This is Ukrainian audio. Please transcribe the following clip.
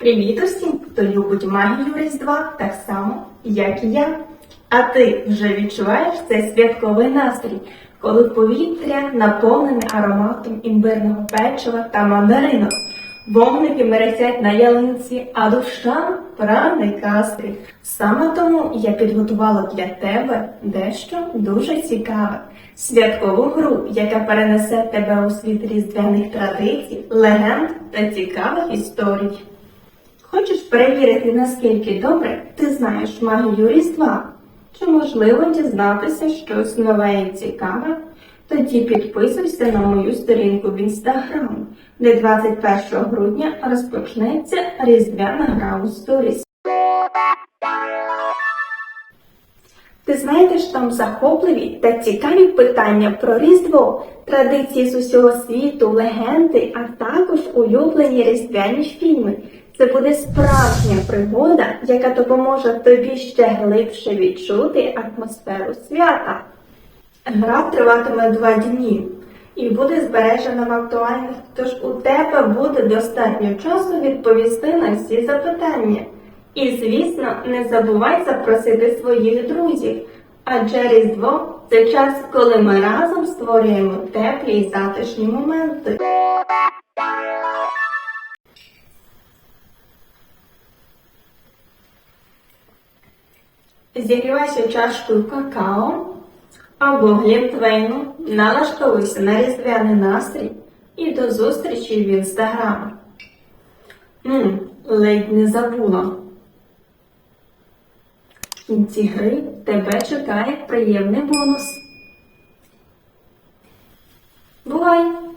Привіт усім, хто любить магію Різдва так само, як і я. А ти вже відчуваєш цей святковий настрій, коли повітря наповнене ароматом імбирного печива та мандаринок. Вогники мерехтять на ялинці, а душа прагне казки. Саме тому я підготувала для тебе дещо дуже цікаве. Святкову гру, яка перенесе тебе у світ різдвяних традицій, легенд та цікавих історій. Хочеш перевірити, наскільки добре ти знаєш магію Різдва? Чи можливо дізнатися щось нове і цікаве? Тоді підписуйся на мою сторінку в інстаграм, де 21 грудня розпочнеться різдвяна гра у сторіс. Ти знайдеш там захопливі та цікаві питання про Різдво, традиції з усього світу, легенди, а також улюблені різдвяні фільми. Це буде справжня пригода, яка допоможе тобі ще глибше відчути атмосферу свята. Гра триватиме два дні і буде збережена в актуальних, тож у тебе буде достатньо часу відповісти на всі запитання. І, звісно, не забувай запросити своїх друзів, адже Різдво це час, коли ми разом створюємо теплі і затишні моменти. Зігрівайся чашкою какао або глінтвейну, налаштовуйся на різдвяний настрій і до зустрічі в інстаграмі. Мм, ледь не забула. В кінці гри тебе чекає приємний бонус. Бувай!